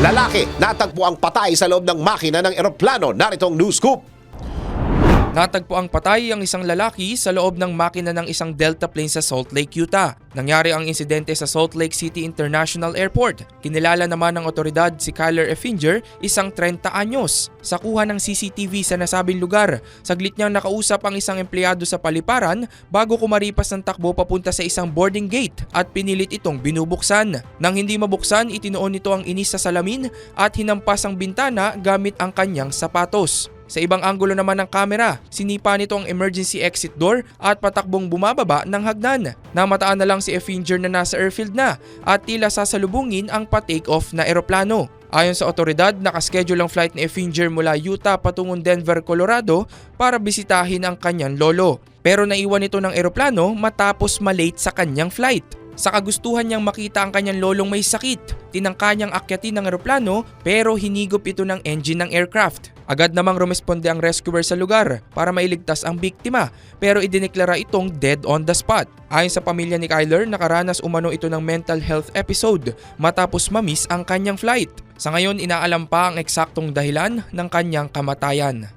Lalaki natagpo ang patay sa loob ng makina ng eroplano. Naritong news scoop. Natagpo ang patay ang isang lalaki sa loob ng makina ng isang Delta plane sa Salt Lake, Utah. Nangyari ang insidente sa Salt Lake City International Airport. Kinilala naman ng otoridad si Kyler Effinger, isang 30 anyos. Sa kuha ng CCTV sa nasabing lugar, saglit niyang nakausap ang isang empleyado sa paliparan bago kumaripas ng takbo papunta sa isang boarding gate at pinilit itong binubuksan. Nang hindi mabuksan, itinoon nito ang inis sa salamin at hinampas ang bintana gamit ang kanyang sapatos. Sa ibang anggulo naman ng kamera, sinipa nito ang emergency exit door at patakbong bumababa ng hagdan. Namataan na lang si Effinger na nasa airfield na at tila sasalubungin ang pa-take off na eroplano. Ayon sa otoridad, nakaschedule ang flight ni Effinger mula Utah patungong Denver, Colorado para bisitahin ang kanyang lolo. Pero naiwan ito ng eroplano matapos malate sa kanyang flight. Sa kagustuhan niyang makita ang kanyang lolong may sakit, tinangka niyang akyatin ng eroplano pero hinigop ito ng engine ng aircraft. Agad namang rumesponde ang rescuer sa lugar para mailigtas ang biktima pero idineklara itong dead on the spot. Ayon sa pamilya ni Kyler, nakaranas umano ito ng mental health episode matapos mamiss ang kanyang flight. Sa ngayon, inaalam pa ang eksaktong dahilan ng kanyang kamatayan.